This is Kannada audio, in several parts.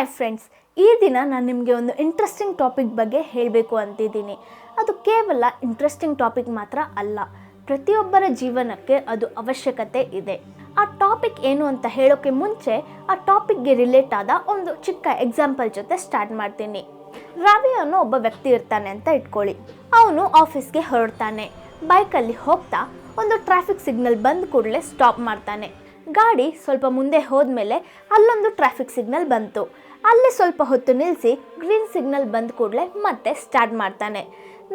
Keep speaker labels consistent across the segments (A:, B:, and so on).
A: ಹಾಯ್ ಫ್ರೆಂಡ್ಸ್ ಈ ದಿನ ನಾನು ನಿಮಗೆ ಒಂದು ಇಂಟ್ರೆಸ್ಟಿಂಗ್ ಟಾಪಿಕ್ ಬಗ್ಗೆ ಹೇಳಬೇಕು ಅಂತಿದ್ದೀನಿ. ಅದು ಕೇವಲ ಇಂಟ್ರೆಸ್ಟಿಂಗ್ ಟಾಪಿಕ್ ಮಾತ್ರ ಅಲ್ಲ, ಪ್ರತಿಯೊಬ್ಬರ ಜೀವನಕ್ಕೆ ಅದು ಅವಶ್ಯಕತೆ ಇದೆ. ಆ ಟಾಪಿಕ್ ಏನು ಅಂತ ಹೇಳೋಕ್ಕೆ ಮುಂಚೆ ಆ ಟಾಪಿಕ್ಗೆ ರಿಲೇಟ್ ಆದ ಒಂದು ಚಿಕ್ಕ ಎಕ್ಸಾಂಪಲ್ ಜೊತೆ ಸ್ಟಾರ್ಟ್ ಮಾಡ್ತೀನಿ. ರವಿ ಅನ್ನೋ ಒಬ್ಬ ವ್ಯಕ್ತಿ ಇರ್ತಾನೆ ಅಂತ ಇಟ್ಕೊಳ್ಳಿ. ಅವನು ಆಫೀಸ್ಗೆ ಹೊರಡ್ತಾನೆ. ಬೈಕಲ್ಲಿ ಹೋಗ್ತಾ ಒಂದು ಟ್ರಾಫಿಕ್ ಸಿಗ್ನಲ್ ಬಂದ ಕೂಡಲೇ ಸ್ಟಾಪ್ ಮಾಡ್ತಾನೆ. ಗಾಡಿ ಸ್ವಲ್ಪ ಮುಂದೆ ಹೋದ್ಮೇಲೆ ಅಲ್ಲೊಂದು ಟ್ರಾಫಿಕ್ ಸಿಗ್ನಲ್ ಬಂತು. ಅಲ್ಲಿ ಸ್ವಲ್ಪ ಹೊತ್ತು ನಿಲ್ಲಿಸಿ ಗ್ರೀನ್ ಸಿಗ್ನಲ್ ಬಂದ ಕೂಡಲೇ ಮತ್ತೆ ಸ್ಟಾರ್ಟ್ ಮಾಡ್ತಾನೆ.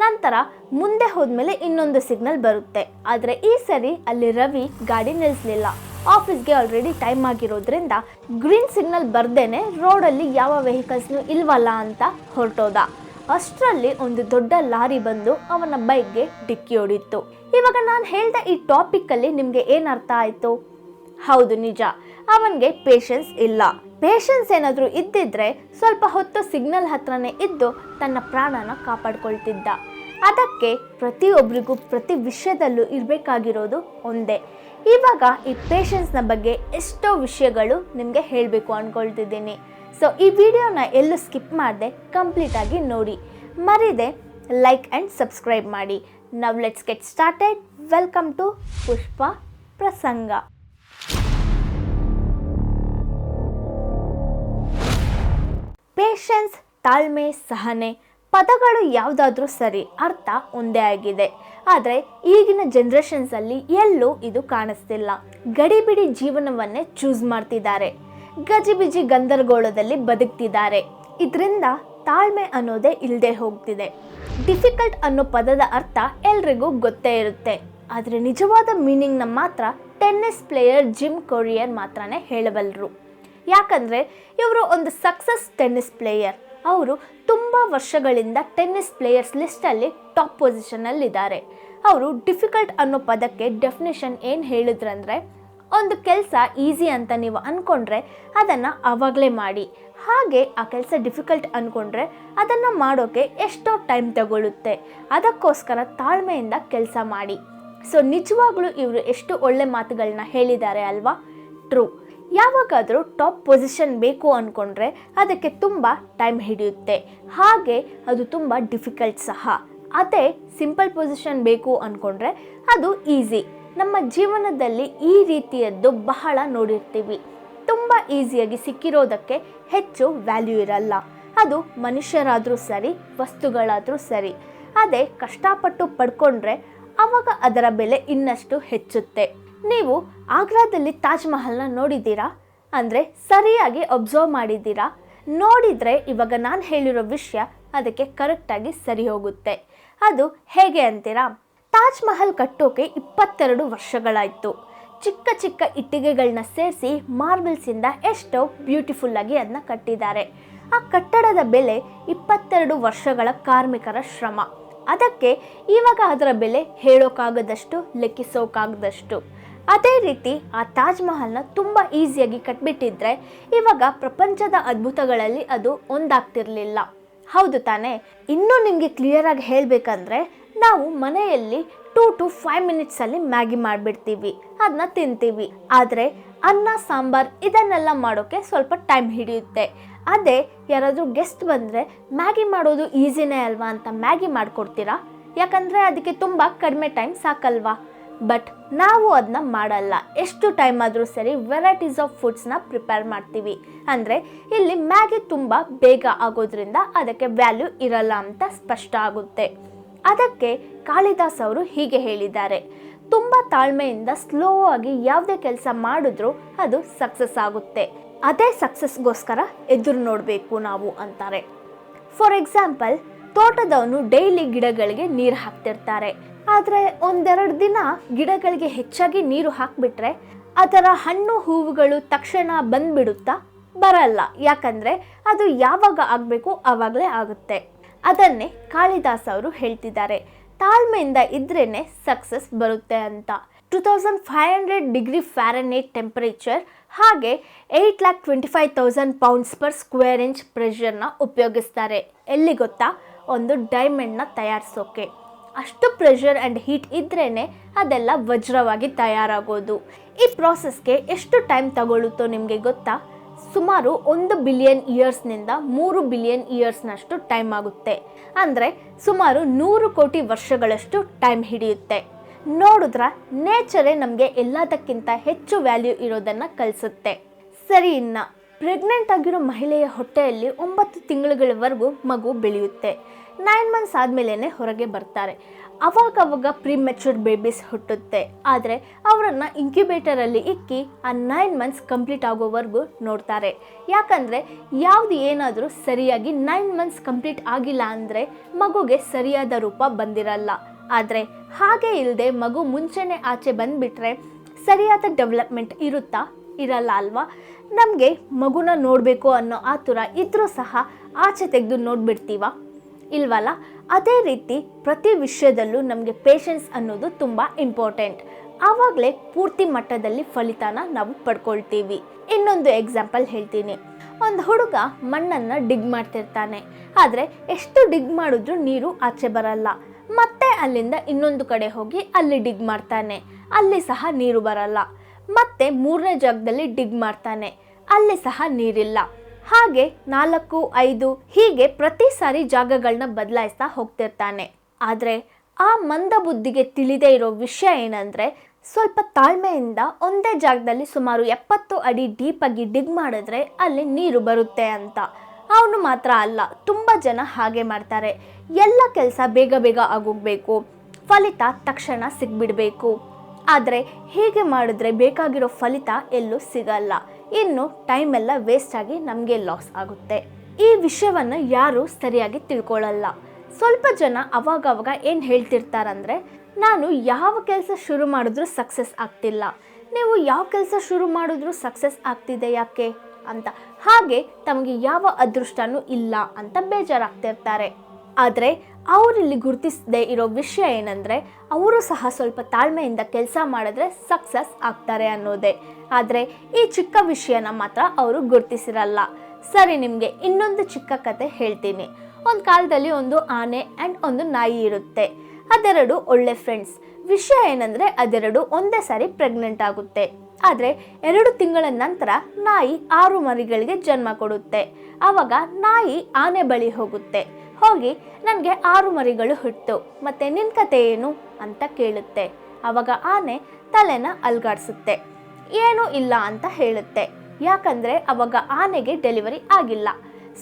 A: ನಂತರ ಮುಂದೆ ಹೋದ್ಮೇಲೆ ಇನ್ನೊಂದು ಸಿಗ್ನಲ್ ಬರುತ್ತೆ. ಆದರೆ ಈ ಸರಿ ಅಲ್ಲಿ ರವಿ ಗಾಡಿ ನಿಲ್ಲಿಸಲಿಲ್ಲ ಆಫೀಸ್ಗೆ ಆಲ್ರೆಡಿ ಟೈಮ್ ಆಗಿರೋದ್ರಿಂದ ಗ್ರೀನ್ ಸಿಗ್ನಲ್ ಬರ್ದೇನೆ ರೋಡಲ್ಲಿ ಯಾವ ವೆಹಿಕಲ್ಸ್ನು ಇಲ್ವಲ್ಲ ಅಂತ ಹೊರಟೋದ. ಅಷ್ಟರಲ್ಲಿ ಒಂದು ದೊಡ್ಡ ಲಾರಿ ಬಂದು ಅವನ ಬೈಕ್ಗೆ ಡಿಕ್ಕಿ ಹೊಡಿತ್ತು. ಇವಾಗ ನಾನು ಹೇಳಿದ ಈ ಟಾಪಿಕ್ಕಲ್ಲಿ ನಿಮಗೆ ಏನು ಅರ್ಥ ಆಯಿತು? ಹೌದು, ನಿಜ. ಅವನಿಗೆ ಪೇಷನ್ಸ್ ಇಲ್ಲ. ಪೇಷನ್ಸ್ ಏನಾದರೂ ಇದ್ದಿದ್ರೆ ಸ್ವಲ್ಪ ಹೊತ್ತು ಸಿಗ್ನಲ್ ಹತ್ರನೇ ಇದ್ದು ತನ್ನ ಪ್ರಾಣನ ಕಾಪಾಡ್ಕೊಳ್ತಿದ್ದ. ಅದಕ್ಕೆ ಪ್ರತಿಯೊಬ್ಬರಿಗೂ ಪ್ರತಿ ವಿಷಯದಲ್ಲೂ ಇರಬೇಕಾಗಿರೋದು ಒಂದೇ. ಇವಾಗ ಈ ಪೇಷನ್ಸ್ನ ಬಗ್ಗೆ ಎಷ್ಟೋ ವಿಷಯಗಳು ನಿಮಗೆ ಹೇಳಬೇಕು ಅಂದ್ಕೊಳ್ತಿದ್ದೀನಿ ಸೊ ಈ ವಿಡಿಯೋನ ಎಲ್ಲೂ ಸ್ಕಿಪ್ ಮಾಡದೆ ಕಂಪ್ಲೀಟಾಗಿ ನೋಡಿ. ಮರಿದೆ ಲೈಕ್ ಆ್ಯಂಡ್ ಸಬ್ಸ್ಕ್ರೈಬ್ ಮಾಡಿ. Now let's get started welcome to Pushpa Prasanga. Patience, ತಾಳ್ಮೆ, ಸಹನೆ ಪದಗಳು ಯಾವುದಾದ್ರೂ ಸರಿ ಅರ್ಥ ಒಂದೇ ಆಗಿದೆ. ಆದರೆ ಈಗಿನ ಜನ್ರೇಷನ್ಸಲ್ಲಿ ಎಲ್ಲೂ ಇದು ಕಾಣಿಸ್ತಿಲ್ಲ. ಗಡಿಬಿಡಿ ಜೀವನವನ್ನೇ ಚೂಸ್ ಮಾಡ್ತಿದ್ದಾರೆ. ಗಜಿಬಿಜಿ ಗಂದರಗೋಳದಲ್ಲಿ ಬದುಕ್ತಿದ್ದಾರೆ. ಇದರಿಂದ ತಾಳ್ಮೆ ಅನ್ನೋದೇ ಇಲ್ಲದೆ ಹೋಗ್ತಿದೆ. ಡಿಫಿಕಲ್ಟ್ ಅನ್ನೋ ಪದದ ಅರ್ಥ ಎಲ್ರಿಗೂ ಗೊತ್ತೇ ಇರುತ್ತೆ. ಆದರೆ ನಿಜವಾದ ಮೀನಿಂಗ್ನ ಮಾತ್ರ ಟೆನ್ನಿಸ್ ಪ್ಲೇಯರ್ ಜಿಮ್ ಕೊರಿಯರ್ ಮಾತ್ರನೇ ಹೇಳಬಲ್ಲರು ಯಾಕಂದರೆ ಇವರು ಒಂದು ಸಕ್ಸಸ್ ಟೆನ್ನಿಸ್ ಪ್ಲೇಯರ್ ಅವರು ತುಂಬ ವರ್ಷಗಳಿಂದ ಟೆನ್ನಿಸ್ ಪ್ಲೇಯರ್ಸ್ ಲಿಸ್ಟಲ್ಲಿ ಟಾಪ್ ಪೊಸಿಷನಲ್ಲಿದ್ದಾರೆ ಅವರು ಡಿಫಿಕಲ್ಟ್ ಅನ್ನೋ ಪದಕ್ಕೆ ಡೆಫಿನೇಷನ್ ಏನು ಹೇಳಿದ್ರಂದರೆ, ಒಂದು ಕೆಲಸ ಈಸಿ ಅಂತ ನೀವು ಅಂದ್ಕೊಂಡ್ರೆ ಅದನ್ನು ಆವಾಗಲೇ ಮಾಡಿ. ಹಾಗೆ ಆ ಕೆಲಸ ಡಿಫಿಕಲ್ಟ್ ಅಂದ್ಕೊಂಡ್ರೆ ಅದನ್ನು ಮಾಡೋಕ್ಕೆ ಎಷ್ಟೋ ಟೈಮ್ ತಗೊಳ್ಳುತ್ತೆ ಅದಕ್ಕೋಸ್ಕರ ತಾಳ್ಮೆಯಿಂದ ಕೆಲಸ ಮಾಡಿ. ಸೊ ನಿಜವಾಗ್ಲೂ ಇವರು ಎಷ್ಟು ಒಳ್ಳೆ ಮಾತುಗಳನ್ನ ಹೇಳಿದ್ದಾರೆ ಅಲ್ವಾ? ಟ್ರೂ ಯಾವಾಗಾದರೂ ಟಾಪ್ ಪೊಸಿಷನ್ ಬೇಕು ಅಂದ್ಕೊಂಡ್ರೆ ಅದಕ್ಕೆ ತುಂಬ ಟೈಮ್ ಹಿಡಿಯುತ್ತೆ. ಹಾಗೆ ಅದು ತುಂಬ ಡಿಫಿಕಲ್ಟ್ ಸಹ. ಅದೇ ಸಿಂಪಲ್ ಪೊಸಿಷನ್ ಬೇಕು ಅಂದ್ಕೊಂಡ್ರೆ ಅದು ಈಸಿ. ನಮ್ಮ ಜೀವನದಲ್ಲಿ ಈ ರೀತಿಯದ್ದು ಬಹಳ ನೋಡಿರ್ತೀವಿ. ತುಂಬ ಈಸಿಯಾಗಿ ಸಿಕ್ಕಿರೋದಕ್ಕೆ ಹೆಚ್ಚು ವ್ಯಾಲ್ಯೂ ಇರಲ್ಲ. ಅದು ಮನುಷ್ಯರಾದರೂ ಸರಿ, ವಸ್ತುಗಳಾದರೂ ಸರಿ. ಅದೇ ಕಷ್ಟಪಟ್ಟು ಪಡ್ಕೊಂಡ್ರೆ ಆವಾಗ ಅದರ ಬೆಲೆ ಇನ್ನಷ್ಟು ಹೆಚ್ಚುತ್ತೆ. ನೀವು ಆಗ್ರಾದಲ್ಲಿ ತಾಜ್ ಮಹಲ್ನ ನೋಡಿದ್ದೀರಾ? ಅಂದರೆ ಸರಿಯಾಗಿ ಅಬ್ಸರ್ವ್ ಮಾಡಿದ್ದೀರಾ? ನೋಡಿದರೆ ಇವಾಗ ನಾನು ಹೇಳಿರೋ ವಿಷಯ ಅದಕ್ಕೆ ಕರೆಕ್ಟಾಗಿ ಸರಿ ಹೋಗುತ್ತೆ. ಅದು ಹೇಗೆ ಅಂತೀರಾ? ತಾಜ್ ಮಹಲ್ ಕಟ್ಟೋಕೆ ಇಪ್ಪತ್ತೆರಡು ವರ್ಷಗಳಾಯಿತು. ಚಿಕ್ಕ ಚಿಕ್ಕ ಇಟ್ಟಿಗೆಗಳನ್ನ ಸೇರಿಸಿ ಮಾರ್ಬಲ್ಸಿಂದ ಎಷ್ಟೋ ಬ್ಯೂಟಿಫುಲ್ಲಾಗಿ ಅದನ್ನ ಕಟ್ಟಿದ್ದಾರೆ. ಆ ಕಟ್ಟಡದ ಬೆಲೆ ಇಪ್ಪತ್ತೆರಡು ವರ್ಷಗಳ ಕಾರ್ಮಿಕರ ಶ್ರಮ. ಅದಕ್ಕೆ ಇವಾಗ ಅದರ ಬೆಲೆ ಹೇಳೋಕ್ಕಾಗದಷ್ಟು ಲೆಕ್ಕಿಸೋಕ್ಕಾಗದಷ್ಟು ಅದೇ ರೀತಿ ಆ ತಾಜ್ ಮಹಲ್ನ ತುಂಬ ಈಸಿಯಾಗಿ ಕಟ್ಬಿಟ್ಟಿದ್ರೆ ಇವಾಗ ಪ್ರಪಂಚದ ಅದ್ಭುತಗಳಲ್ಲಿ ಅದು ಒಂದಾಗ್ತಿರಲಿಲ್ಲ. ಹೌದು ತಾನೇ? ಇನ್ನೂ ನಿಮಗೆ ಕ್ಲಿಯರಾಗಿ ಹೇಳಬೇಕಂದ್ರೆ ನಾವು ಮನೆಯಲ್ಲಿ ಟೂ ಟು ಫೈವ್ ಮಿನಿಟ್ಸಲ್ಲಿ ಮ್ಯಾಗಿ ಮಾಡಿಬಿಡ್ತೀವಿ ಅದನ್ನ ತಿಂತೀವಿ. ಆದರೆ ಅನ್ನ, ಸಾಂಬಾರ್ ಇದನ್ನೆಲ್ಲ ಮಾಡೋಕ್ಕೆ ಸ್ವಲ್ಪ ಟೈಮ್ ಹಿಡಿಯುತ್ತೆ. ಅದೇ ಯಾರಾದರೂ ಗೆಸ್ಟ್ ಬಂದರೆ ಮ್ಯಾಗಿ ಮಾಡೋದು ಈಸಿನೇ ಅಲ್ವಾ ಅಂತ ಮ್ಯಾಗಿ ಮಾಡಿಕೊಡ್ತೀರಾ? ಯಾಕಂದರೆ ಅದಕ್ಕೆ ತುಂಬ ಕಡಿಮೆ ಟೈಮ್ ಸಾಕಲ್ವಾ? ಬಟ್ ನಾವು ಅದನ್ನ ಮಾಡಲ್ಲ. ಎಷ್ಟು ಟೈಮ್ ಆದರೂ ಸರಿ ವೆರೈಟೀಸ್ ಆಫ್ ಫುಡ್ಸ್ನ ಪ್ರಿಪೇರ್ ಮಾಡ್ತೀವಿ. ಅಂದರೆ ಇಲ್ಲಿ ಮ್ಯಾಗಿ ತುಂಬ ಬೇಗ ಆಗೋದ್ರಿಂದ ಅದಕ್ಕೆ ವ್ಯಾಲ್ಯೂ ಇರಲ್ಲ ಅಂತ ಸ್ಪಷ್ಟ ಆಗುತ್ತೆ. ಅದಕ್ಕೆ ಕಾಳಿದಾಸ್ ಅವರು ಹೀಗೆ ಹೇಳಿದ್ದಾರೆ. ತುಂಬ ತಾಳ್ಮೆಯಿಂದ ಸ್ಲೋ ಆಗಿ ಯಾವುದೇ ಕೆಲಸ ಮಾಡಿದ್ರೂ ಅದು ಸಕ್ಸಸ್ ಆಗುತ್ತೆ. ಅದೇ ಸಕ್ಸಸ್ಗೋಸ್ಕರ ಎದುರು ನೋಡಬೇಕು ನಾವು ಅಂತಾರೆ. ಫಾರ್ ಎಕ್ಸಾಂಪಲ್ ತೋಟದವನು ಡೈಲಿ ಗಿಡಗಳಿಗೆ ನೀರು ಹಾಕ್ತಿರ್ತಾರೆ. ಆದರೆ ಒಂದೆರಡು ದಿನ ಗಿಡಗಳಿಗೆ ಹೆಚ್ಚಾಗಿ ನೀರು ಹಾಕಿಬಿಟ್ರೆ ಅದರ ಹಣ್ಣು ಹೂವುಗಳು ತಕ್ಷಣ ಬಂದ್ಬಿಡುತ್ತಾ ಬರಲ್ಲ. ಯಾಕಂದರೆ ಅದು ಯಾವಾಗ ಆಗಬೇಕು ಆವಾಗಲೇ ಆಗುತ್ತೆ. ಅದನ್ನೇ ಕಾಳಿದಾಸ್ ಅವರು ಹೇಳ್ತಿದ್ದಾರೆ. ತಾಳ್ಮೆಯಿಂದ ಇದ್ರೇ ಸಕ್ಸಸ್ ಬರುತ್ತೆ ಅಂತ. Two thousand five hundred degree Fahrenheit temperature ಹಾಗೆ eight lakh twenty five thousand pounds per square inch ಪ್ರೆಷರ್ನ ಉಪಯೋಗಿಸ್ತಾರೆ. ಎಲ್ಲಿ ಗೊತ್ತಾ? ಒಂದು ಡೈಮಂಡ್ನ ತಯಾರಿಸೋಕೆ. ಅಷ್ಟು ಪ್ರೆಷರ್ ಆ್ಯಂಡ್ ಹೀಟ್ ಇದ್ರೇ ಅದೆಲ್ಲ ವಜ್ರವಾಗಿ ತಯಾರಾಗೋದು. ಈ ಪ್ರಾಸೆಸ್ಗೆ ಎಷ್ಟು ಟೈಮ್ ತಗೊಳ್ಳುತ್ತೋ ನಿಮಗೆ ಗೊತ್ತಾ? ಸುಮಾರು ಒಂದು ಬಿಲಿಯನ್ ಇಯರ್ಸ್ನಿಂದ ಮೂರು ಬಿಲಿಯನ್ ಇಯರ್ಸ್ನಷ್ಟು ಟೈಮ್ ಆಗುತ್ತೆ. ಅಂದರೆ ಸುಮಾರು ನೂರು ಕೋಟಿ ವರ್ಷಗಳಷ್ಟು ಟೈಮ್ ಹಿಡಿಯುತ್ತೆ. ನೋಡಿದ್ರ ನೇಚರೇ ನಮಗೆ ಎಲ್ಲದಕ್ಕಿಂತ ಹೆಚ್ಚು ವ್ಯಾಲ್ಯೂ ಇರೋದನ್ನು ಕಲಿಸುತ್ತೆ. ಸರಿ ಇನ್ನ ಪ್ರೆಗ್ನೆಂಟ್ ಆಗಿರೋ ಮಹಿಳೆಯ ಹೊಟ್ಟೆಯಲ್ಲಿ ಒಂಬತ್ತು ತಿಂಗಳುಗಳವರೆಗೂ ಮಗು ಬೆಳೆಯುತ್ತೆ. ನೈನ್ ಮಂತ್ಸ್ ಆದಮೇಲೆ ಹೊರಗೆ ಬರ್ತಾರೆ. ಅವಾಗ ಅವಾಗ ಪ್ರಿಮೆಚೂರ್ ಬೇಬೀಸ್ ಹುಟ್ಟುತ್ತೆ. ಆದರೆ ಅವರನ್ನು ಇನ್ಕ್ಯುಬೇಟರಲ್ಲಿ ಇಕ್ಕಿ ಆ ನೈನ್ ಮಂತ್ಸ್ ಕಂಪ್ಲೀಟ್ ಆಗೋವರೆಗೂ ನೋಡ್ತಾರೆ. ಯಾಕಂದರೆ ಯಾವುದು ಏನಾದರೂ ಸರಿಯಾಗಿ ನೈನ್ ಮಂತ್ಸ್ ಕಂಪ್ಲೀಟ್ ಆಗಿಲ್ಲ ಅಂದರೆ ಮಗುಗೆ ಸರಿಯಾದ ರೂಪ ಬಂದಿರಲ್ಲ. ಆದರೆ ಹಾಗೆ ಇಲ್ಲದೆ ಮಗು ಮುಂಚೆನೇ ಆಚೆ ಬಂದುಬಿಟ್ರೆ ಸರಿಯಾದ ಡೆವಲಪ್ಮೆಂಟ್ ಇರುತ್ತಾ? ಇರಲ್ಲ ಅಲ್ವಾ? ನಮಗೆ ಮಗುನ ನೋಡಬೇಕು ಅನ್ನೋ ಆತುರ ಇದ್ರೂ ಸಹ ಆಚೆ ತೆಗೆದು ನೋಡ್ಬಿಡ್ತೀವ? ಇಲ್ವಲ್ಲ? ಅದೇ ರೀತಿ ಪ್ರತಿ ವಿಷಯದಲ್ಲೂ ನಮಗೆ ಪೇಷನ್ಸ್ ಅನ್ನೋದು ತುಂಬ ಇಂಪಾರ್ಟೆಂಟ್ ಆವಾಗಲೇ ಪೂರ್ತಿ ಮಟ್ಟದಲ್ಲಿ ಫಲಿತಾನ ನಾವು ಪಡ್ಕೊಳ್ತೀವಿ. ಇನ್ನೊಂದು ಎಕ್ಸಾಂಪಲ್ ಹೇಳ್ತೀನಿ. ಒಂದು ಹುಡುಗ ಮಣ್ಣನ್ನು ಡಿಗ್ ಮಾಡ್ತಿರ್ತಾನೆ. ಆದರೆ ಎಷ್ಟು ಡಿಗ್ ಮಾಡಿದ್ರೂ ನೀರು ಆಚೆ ಬರಲ್ಲ. ಮತ್ತೆ ಅಲ್ಲಿಂದ ಇನ್ನೊಂದು ಕಡೆ ಹೋಗಿ ಅಲ್ಲಿ ಡಿಗ್ ಮಾಡ್ತಾನೆ. ಅಲ್ಲಿ ಸಹ ನೀರು ಬರಲ್ಲ. ಮತ್ತೆ ಮೂರನೇ ಜಾಗದಲ್ಲಿ ಡಿಗ್ ಮಾಡ್ತಾನೆ. ಅಲ್ಲಿ ಸಹ ನೀರಿಲ್ಲ. ಹಾಗೆ ನಾಲ್ಕು, ಐದು ಹೀಗೆ ಪ್ರತಿ ಸಾರಿ ಜಾಗಗಳನ್ನ ಬದಲಾಯಿಸ್ತಾ ಹೋಗ್ತಿರ್ತಾನೆ. ಆದರೆ ಆ ಮಂದ ಬುದ್ಧಿಗೆ ತಿಳಿದೇ ಇರೋ ವಿಷಯ ಏನಂದರೆ ಸ್ವಲ್ಪ ತಾಳ್ಮೆಯಿಂದ ಒಂದೇ ಜಾಗದಲ್ಲಿ ಸುಮಾರು ಎಪ್ಪತ್ತು ಅಡಿ ಡೀಪಾಗಿ ಡಿಗ್ ಮಾಡಿದ್ರೆ ಅಲ್ಲಿ ನೀರು ಬರುತ್ತೆ ಅಂತ. ಅವನು ಮಾತ್ರ ಅಲ್ಲ, ತುಂಬ ಜನ ಹಾಗೆ ಮಾಡ್ತಾರೆ. ಎಲ್ಲ ಕೆಲಸ ಬೇಗ ಬೇಗ ಆಗೋಗ್ಬೇಕು. ಫಲಿತ ತಕ್ಷಣ ಸಿಗ್ಬಿಡಬೇಕು. ಆದರೆ ಹೀಗೆ ಮಾಡಿದ್ರೆ ಬೇಕಾಗಿರೋ ಫಲಿತ ಎಲ್ಲೂ ಸಿಗಲ್ಲ. ಇನ್ನು ಟೈಮ್ ಎಲ್ಲ ವೇಸ್ಟ್ ಆಗಿ ನಮಗೆ ಲಾಸ್ ಆಗುತ್ತೆ. ಈ ವಿಷಯವನ್ನು ಯಾರೂ ಸರಿಯಾಗಿ ತಿಳ್ಕೊಳ್ಳಲ್ಲ ಸ್ವಲ್ಪ ಜನ ಅವಾಗವಾಗ ಏನು ಹೇಳ್ತಿರ್ತಾರಂದ್ರೆ, ನಾನು ಯಾವ ಕೆಲಸ ಶುರು ಮಾಡಿದ್ರೂ ಸಕ್ಸಸ್ ಆಗ್ತಿಲ್ಲ. ನೀವು ಯಾವ ಕೆಲಸ ಶುರು ಮಾಡಿದ್ರೂ ಸಕ್ಸಸ್ ಆಗ್ತಿದೆ ಯಾಕೆ? ಅಂತ. ಹಾಗೆ ತಮಗೆ ಯಾವ ಅದೃಷ್ಟನೂ ಇಲ್ಲ ಅಂತ ಬೇಜಾರಾಗ್ತಿರ್ತಾರೆ. ಆದರೆ ಅವರಿಲ್ಲಿ ಗುರುತಿಸದೇ ಇರೋ ವಿಷಯ ಏನಂದರೆ, ಅವರು ಸಹ ಸ್ವಲ್ಪ ತಾಳ್ಮೆಯಿಂದ ಕೆಲಸ ಮಾಡಿದ್ರೆ ಸಕ್ಸಸ್ ಆಗ್ತಾರೆ ಅನ್ನೋದೇ. ಆದರೆ, ಈ ಚಿಕ್ಕ ವಿಷಯನ ಮಾತ್ರ ಅವರು ಗುರುತಿಸಿರಲ್ಲ. ಸರಿ, ನಿಮಗೆ ಇನ್ನೊಂದು ಚಿಕ್ಕ ಕತೆ ಹೇಳ್ತೀನಿ. ಒಂದು ಕಾಲದಲ್ಲಿ ಒಂದು ಆನೆ ಆ್ಯಂಡ್ ಒಂದು ನಾಯಿ ಇರುತ್ತೆ. ಅದೆರಡು ಒಳ್ಳೆ ಫ್ರೆಂಡ್ಸ್ ವಿಷಯ ಏನಂದರೆ, ಅದೆರಡು ಒಂದೇ ಸಾರಿ ಪ್ರೆಗ್ನೆಂಟ್ ಆಗುತ್ತೆ. ಆದರೆ, ಎರಡು ತಿಂಗಳ ನಂತರ ನಾಯಿ ಆರು ಮರಿಗಳಿಗೆ ಜನ್ಮ ಕೊಡುತ್ತೆ. ಆವಾಗ ನಾಯಿ ಆನೆ ಬಳಿ ಹೋಗುತ್ತೆ. ಹೋಗಿ ನನಗೆ ಆರು ಮರಿಗಳು ಹುಟ್ಟು, ಮತ್ತೆ ನಿನ್ನ ಕತೆ ಏನು ಅಂತ ಕೇಳುತ್ತೆ. ಆವಾಗ ಆನೆ ತಲೆನ ಅಲ್ಗಾಡಿಸುತ್ತೆ. ಏನೂ ಇಲ್ಲ ಅಂತ ಹೇಳುತ್ತೆ. ಯಾಕಂದರೆ ಅವಾಗ ಆನೆಗೆ ಡೆಲಿವರಿ ಆಗಿಲ್ಲ.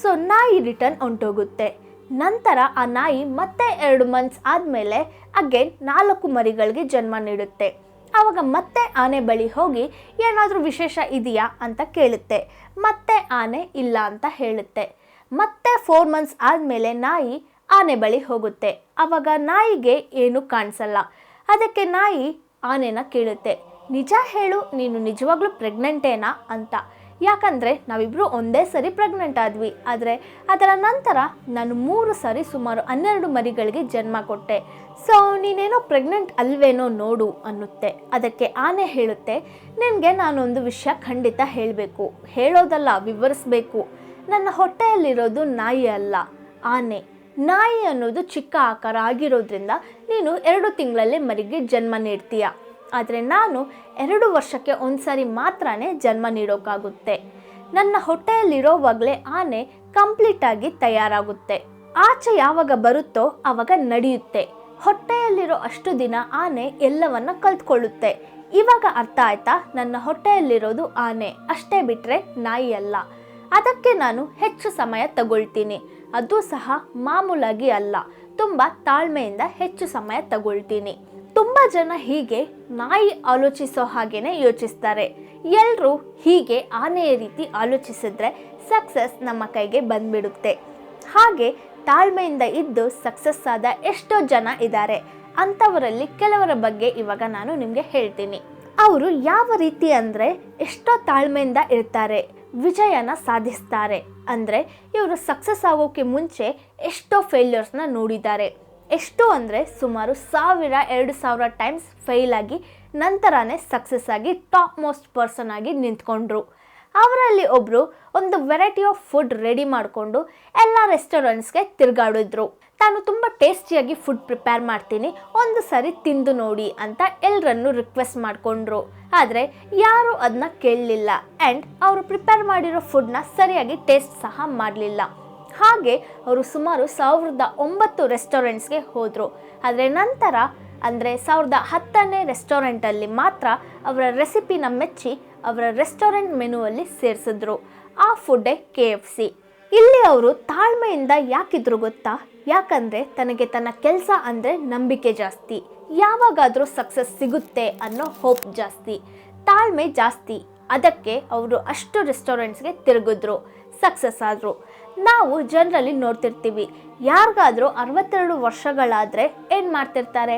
A: ಸೊ ನಾಯಿ ರಿಟರ್ನ್ ಹೊಂಟೋಗುತ್ತೆ ನಂತರ ಆ ನಾಯಿ ಮತ್ತೆ ಎರಡು ಮಂತ್ಸ್ ಆದಮೇಲೆ ಅಗೇನ್ ನಾಲ್ಕು ಮರಿಗಳಿಗೆ ಜನ್ಮ ನೀಡುತ್ತೆ. ಆವಾಗ ಮತ್ತೆ ಆನೆ ಬಳಿ ಹೋಗಿ ಏನಾದರೂ ವಿಶೇಷ ಇದೆಯಾ ಅಂತ ಕೇಳುತ್ತೆ. ಮತ್ತೆ ಆನೆ ಇಲ್ಲ ಅಂತ ಹೇಳುತ್ತೆ. ಮತ್ತೆ ಫೋರ್ ಮಂತ್ಸ್ ಆದಮೇಲೆ ನಾಯಿ ಆನೆ ಬಳಿ ಹೋಗುತ್ತೆ. ಆವಾಗ ನಾಯಿಗೆ ಏನು ಕಾಣಿಸಲ್ಲ. ಅದಕ್ಕೆ ನಾಯಿ ಆನೆನ ಕೇಳುತ್ತೆ. ನಿಜ ಹೇಳು, ನೀನು ನಿಜವಾಗ್ಲೂ ಪ್ರೆಗ್ನೆಂಟೇನಾ ಅಂತ. ಯಾಕಂದರೆ ನಾವಿಬ್ಬರು ಒಂದೇ ಸರಿ ಪ್ರೆಗ್ನೆಂಟ್ ಆದ್ವಿ. ಆದರೆ ಅದರ ನಂತರ ನಾನು ಮೂರು ಸಾರಿ ಸುಮಾರು ಹನ್ನೆರಡು ಮರಿಗಳಿಗೆ ಜನ್ಮ ಕೊಟ್ಟೆ. ಸೊ ನೀನೇನೋ ಪ್ರೆಗ್ನೆಂಟ್ ಅಲ್ವೇನೋ ನೋಡು ಅನ್ನುತ್ತೆ. ಅದಕ್ಕೆ ಆನೆ ಹೇಳುತ್ತೆ, ನಿನಗೆ ನಾನೊಂದು ವಿಷಯ ಖಂಡಿತ ಹೇಳಬೇಕು. ಹೇಳೋದಲ್ಲ, ವಿವರಿಸ್ಬೇಕು. ನನ್ನ ಹೊಟ್ಟೆಯಲ್ಲಿರೋದು ನಾಯಿ ಅಲ್ಲ, ಆನೆ. ನಾಯಿ ಅನ್ನೋದು ಚಿಕ್ಕ ಆಕಾರ ಆಗಿರೋದ್ರಿಂದ ನೀನು ಎರಡು ತಿಂಗಳಲ್ಲೇ ಮರಿಗೆ ಜನ್ಮ ನೀಡ್ತೀಯ. ಆದರೆ ನಾನು ಎರಡು ವರ್ಷಕ್ಕೆ ಒಂದ್ಸರಿ ಮಾತ್ರನೇ ಜನ್ಮ ನೀಡೋಕ್ಕಾಗುತ್ತೆ ನನ್ನ ಹೊಟ್ಟೆಯಲ್ಲಿರೋವಾಗಲೇ ಆನೆ ಕಂಪ್ಲೀಟಾಗಿ ತಯಾರಾಗುತ್ತೆ. ಆಚೆ ಯಾವಾಗ ಬರುತ್ತೋ ಆವಾಗ ನಡೆಯುತ್ತೆ. ಹೊಟ್ಟೆಯಲ್ಲಿರೋ ಅಷ್ಟು ದಿನ ಆನೆ ಎಲ್ಲವನ್ನ ಕಲ್ತ್ಕೊಳ್ಳುತ್ತೆ. ಇವಾಗ ಅರ್ಥ ಆಯ್ತಾ? ನನ್ನ ಹೊಟ್ಟೆಯಲ್ಲಿರೋದು ಆನೆ. ಅಷ್ಟೇ ಬಿಟ್ಟರೆ ನಾಯಿ ಅಲ್ಲ. ಅದಕ್ಕೆ ನಾನು ಹೆಚ್ಚು ಸಮಯ ತಗೊಳ್ತೀನಿ. ಅದು ಸಹ ಮಾಮೂಲಾಗಿ ಅಲ್ಲ. ತುಂಬ ತಾಳ್ಮೆಯಿಂದ ಹೆಚ್ಚು ಸಮಯ ತಗೊಳ್ತೀನಿ. ತುಂಬ ಜನ ಹೀಗೆ ನಾಯಿ ಆಲೋಚಿಸೋ ಹಾಗೇನೆ ಯೋಚಿಸ್ತಾರೆ. ಎಲ್ಲರೂ ಹೀಗೆ ಆನೆಯ ರೀತಿ ಆಲೋಚಿಸಿದ್ರೆ ಸಕ್ಸಸ್ ನಮ್ಮ ಕೈಗೆ ಬಂದ್ಬಿಡುತ್ತೆ. ಹಾಗೆ ತಾಳ್ಮೆಯಿಂದ ಇದ್ದು ಸಕ್ಸಸ್ ಆದ ಎಷ್ಟೋ ಜನ ಇದ್ದಾರೆ. ಅಂಥವರಲ್ಲಿ ಕೆಲವರ ಬಗ್ಗೆ ಇವಾಗ ನಾನು ನಿಮಗೆ ಹೇಳ್ತೀನಿ. ಅವರು ಯಾವ ರೀತಿ ಅಂದರೆ ಎಷ್ಟೋ ತಾಳ್ಮೆಯಿಂದ ಇರ್ತಾರೆ. ವಿಜಯನ ಸಾಧಿಸ್ತಾರೆ. ಅಂದರೆ ಇವರು ಸಕ್ಸಸ್ ಆಗೋಕ್ಕೆ ಮುಂಚೆ ಎಷ್ಟೋ ಫೇಲ್ಯೂರ್ಸ್ನ ನೋಡಿದ್ದಾರೆ. ಎಷ್ಟು ಅಂದರೆ ಸುಮಾರು ಸಾವಿರ, ಎರಡು ಸಾವಿರ ಟೈಮ್ಸ್ ಫೇಲ್ ಆಗಿ ನಂತರನೇ ಸಕ್ಸಸ್ ಆಗಿ ಟಾಪ್ ಮೋಸ್ಟ್ ಪರ್ಸನ್ ಆಗಿ ನಿಂತ್ಕೊಂಡ್ರು. ಅವರಲ್ಲಿ ಒಬ್ಬರು ಒಂದು ವೆರೈಟಿ ಆಫ್ ಫುಡ್ ರೆಡಿ ಮಾಡಿಕೊಂಡು ಎಲ್ಲ ರೆಸ್ಟೋರೆಂಟ್ಸ್ಗೆ ತಿರುಗಾಡಿದ್ರು. ತಾನು ತುಂಬ ಟೇಸ್ಟಿಯಾಗಿ ಫುಡ್ ಪ್ರಿಪೇರ್ ಮಾಡ್ತೀನಿ. ಒಂದು ಸರಿ ತಿಂದು ನೋಡಿ ಅಂತ ಎಲ್ಲರನ್ನು ರಿಕ್ವೆಸ್ಟ್ ಮಾಡಿಕೊಂಡ್ರು. ಆದರೆ ಯಾರೂ ಅದನ್ನ ಕೇಳಲಿಲ್ಲ. ಆ್ಯಂಡ್ ಅವರು ಪ್ರಿಪೇರ್ ಮಾಡಿರೋ ಫುಡ್ನ ಸರಿಯಾಗಿ ಟೇಸ್ಟ್ ಸಹ ಮಾಡಲಿಲ್ಲ. ಹಾಗೆ ಅವರು ಸುಮಾರು ಸಾವಿರದ ಒಂಬತ್ತು ರೆಸ್ಟೋರೆಂಟ್ಸ್ಗೆ ಹೋದರು. ಆದರೆ ನಂತರ ಅಂದರೆ ಸಾವಿರದ ಹತ್ತನೇ ರೆಸ್ಟೋರೆಂಟಲ್ಲಿ ಮಾತ್ರ ಅವರ ರೆಸಿಪಿನ ಮೆಚ್ಚಿ ಅವರ ರೆಸ್ಟೋರೆಂಟ್ ಮೆನುವಲ್ಲಿ ಸೇರಿಸಿದ್ರು. ಆ ಫುಡ್ಡೇ ಕೆ ಎಫ್ ಸಿ ಇಲ್ಲಿ ಅವರು ತಾಳ್ಮೆಯಿಂದ ಯಾಕಿದ್ರು ಗೊತ್ತಾ? ಯಾಕಂದರೆ ತನಗೆ ತನ್ನ ಕೆಲಸ ಅಂದರೆ ನಂಬಿಕೆ ಜಾಸ್ತಿ. ಯಾವಾಗಾದರೂ ಸಕ್ಸಸ್ ಸಿಗುತ್ತೆ ಅನ್ನೋ ಹೋಪ್ ಜಾಸ್ತಿ. ತಾಳ್ಮೆ ಜಾಸ್ತಿ. ಅದಕ್ಕೆ ಅವರು ಅಷ್ಟು ರೆಸ್ಟೋರೆಂಟ್ಸ್ಗೆ ತಿರುಗಿದ್ರು. ಸಕ್ಸಸ್ ಆದರು. ನಾವು ಜನರಲ್ಲಿ ನೋಡ್ತಿರ್ತೀವಿ. ಯಾರಿಗಾದರೂ ಅರವತ್ತೆರಡು ವರ್ಷಗಳಾದರೆ ಏನು ಮಾಡ್ತಿರ್ತಾರೆ?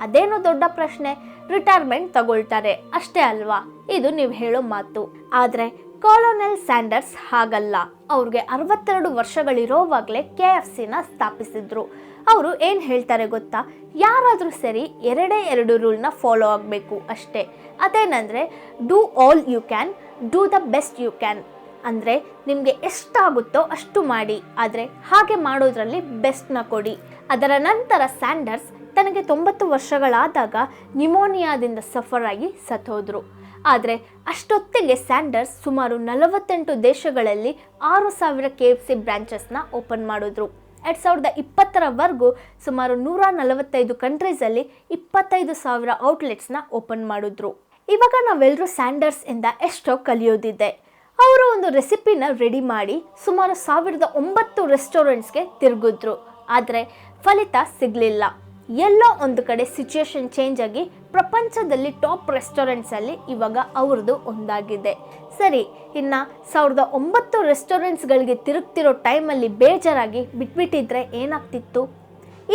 A: ಅದೇನು ದೊಡ್ಡ ಪ್ರಶ್ನೆ. ರಿಟೈರ್ಮೆಂಟ್ ತಗೊಳ್ತಾರೆ. ಅಷ್ಟೇ ಅಲ್ವಾ? ಇದು ನೀವು ಹೇಳೋ ಮಾತು. ಆದರೆ ಕಾಲೋನೆಲ್ ಸ್ಯಾಂಡರ್ಸ್ ಹಾಗಲ್ಲ. ಅವ್ರಿಗೆ ಅರವತ್ತೆರಡು ವರ್ಷಗಳಿರೋವಾಗಲೇ ಕೆ ಎಫ್ ಸಿನ ಸ್ಥಾಪಿಸಿದ್ರು. ಅವರು ಏನು ಹೇಳ್ತಾರೆ ಗೊತ್ತಾ? ಯಾರಾದರೂ ಸರಿ ಎರಡೇ ಎರಡು ರೂಲ್ನ ಫಾಲೋ ಆಗಬೇಕು ಅಷ್ಟೇ. ಅದೇನಂದರೆ do all you can do the best you can ಅಂದರೆ, ನಿಮಗೆ ಎಷ್ಟಾಗುತ್ತೋ ಅಷ್ಟು ಮಾಡಿ. ಆದರೆ, ಹಾಗೆ ಮಾಡೋದ್ರಲ್ಲಿ ಬೆಸ್ಟ್ನ ಕೊಡಿ. ಅದರ ನಂತರ ಸ್ಯಾಂಡರ್ಸ್ ತನಗೆ ತೊಂಬತ್ತು ವರ್ಷಗಳಾದಾಗ ನಿಮೋನಿಯಾದಿಂದ ಸಫರ್ ಆಗಿ ಸತ್ತೋದ್ರು. ಆದರೆ ಅಷ್ಟೊತ್ತಿಗೆ ಸ್ಯಾಂಡರ್ಸ್ ಸುಮಾರು ನಲವತ್ತೆಂಟು ದೇಶಗಳಲ್ಲಿ ಆರು ಸಾವಿರ ಕೆ ಎಫ್ ಸಿ ಬ್ರಾಂಚಸ್ನ ಓಪನ್ ಮಾಡಿದ್ರು. ಎರಡು ಸಾವಿರದ ಇಪ್ಪತ್ತರವರೆಗೂ ಸುಮಾರು ನೂರ ನಲವತ್ತೈದು ಕಂಟ್ರೀಸಲ್ಲಿ ಇಪ್ಪತ್ತೈದು ಸಾವಿರ ಔಟ್ಲೆಟ್ಸ್ನ ಓಪನ್ ಮಾಡಿದ್ರು. ಇವಾಗ ನಾವೆಲ್ಲರೂ ಸ್ಯಾಂಡರ್ಸ್ ಇಂದ ಎಷ್ಟೋ ಕಲಿಯೋದಿದೆ. ಅವರು ಒಂದು ರೆಸಿಪಿನ ರೆಡಿ ಮಾಡಿ ಸುಮಾರು ಸಾವಿರದ ಒಂಬತ್ತು ರೆಸ್ಟೋರೆಂಟ್ಸ್ಗೆ ತಿರುಗಿದ್ರು. ಆದರೆ ಫಲಿತ ಸಿಗಲಿಲ್ಲ. ಎಲ್ಲೋ ಒಂದು ಕಡೆ ಸಿಚುಯೇಷನ್ ಚೇಂಜ್ ಆಗಿ ಪ್ರಪಂಚದಲ್ಲಿ ಟಾಪ್ ರೆಸ್ಟೋರೆಂಟ್ಸಲ್ಲಿ ಇವಾಗ ಅವ್ರದ್ದು ಒಂದಾಗಿದೆ. ಸರಿ, ಇನ್ನು ಸಾವಿರದ ಒಂಬತ್ತು ರೆಸ್ಟೋರೆಂಟ್ಸ್ಗಳಿಗೆ ತಿರುಗ್ತಿರೋ ಟೈಮಲ್ಲಿ ಬೇಜಾರಾಗಿ ಬಿಟ್ಬಿಟ್ಟಿದ್ರೆ ಏನಾಗ್ತಿತ್ತು?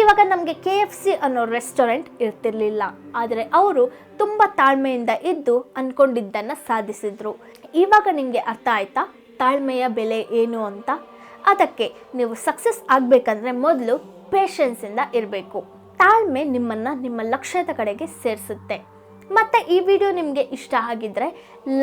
A: ಇವಾಗ ನಮಗೆ ಕೆ ಎಫ್ ಸಿ ಅನ್ನೋ ರೆಸ್ಟೋರೆಂಟ್ ಇರ್ತಿರ್ಲಿಲ್ಲ. ಆದರೆ ಅವರು ತುಂಬ ತಾಳ್ಮೆಯಿಂದ ಇದ್ದು ಅಂದ್ಕೊಂಡಿದ್ದನ್ನು ಸಾಧಿಸಿದರು. ಇವಾಗ ನಿಮಗೆ ಅರ್ಥ ಆಯ್ತಾ? ತಾಳ್ಮೆಯ ಬೆಲೆ ಏನು ಅಂತ? ಅದಕ್ಕೆ ನೀವು ಸಕ್ಸಸ್ ಆಗಬೇಕಂದ್ರೆ ಮೊದಲು ಪೇಷನ್ಸಿಂದ ಇರಬೇಕು. ತಾಳ್ಮೆ ನಿಮ್ಮನ್ನು ನಿಮ್ಮ ಲಕ್ಷ್ಯದ ಕಡೆಗೆ ಸೇರಿಸುತ್ತೆ. ಮತ್ತು ಈ ವಿಡಿಯೋ ನಿಮಗೆ ಇಷ್ಟ ಆಗಿದ್ದರೆ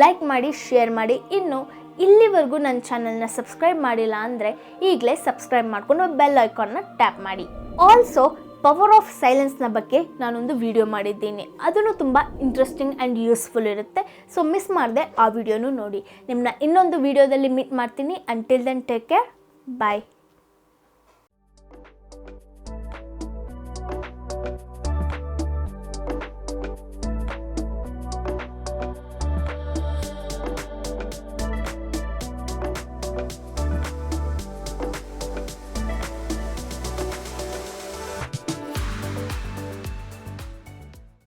A: ಲೈಕ್ ಮಾಡಿ ಶೇರ್ ಮಾಡಿ. ಇನ್ನು ಇಲ್ಲಿವರೆಗೂ ನನ್ನ ಚಾನಲ್ನ ಸಬ್ಸ್ಕ್ರೈಬ್ ಮಾಡಿಲ್ಲ ಅಂದರೆ ಈಗಲೇ ಸಬ್ಸ್ಕ್ರೈಬ್ ಮಾಡಿಕೊಂಡು ಬೆಲ್ ಐಕಾನ್ನ ಟ್ಯಾಪ್ ಮಾಡಿ. ಆಲ್ಸೋ ಪವರ್ ಆಫ್ ಸೈಲೆನ್ಸ್ನ ಬಗ್ಗೆ ನಾನೊಂದು ವಿಡಿಯೋ ಮಾಡಿದ್ದೀನಿ. ಅದನ್ನು ತುಂಬ ಇಂಟ್ರೆಸ್ಟಿಂಗ್ ಆ್ಯಂಡ್ ಯೂಸ್ಫುಲ್ ಇರುತ್ತೆ. ಸೊ ಮಿಸ್ ಮಾಡದೆ ಆ ವಿಡಿಯೋನು ನೋಡಿ. ನಿಮ್ಮನ್ನ ಇನ್ನೊಂದು ವಿಡಿಯೋದಲ್ಲಿ ಮೀಟ್ ಮಾಡ್ತೀನಿ. Until then take care bye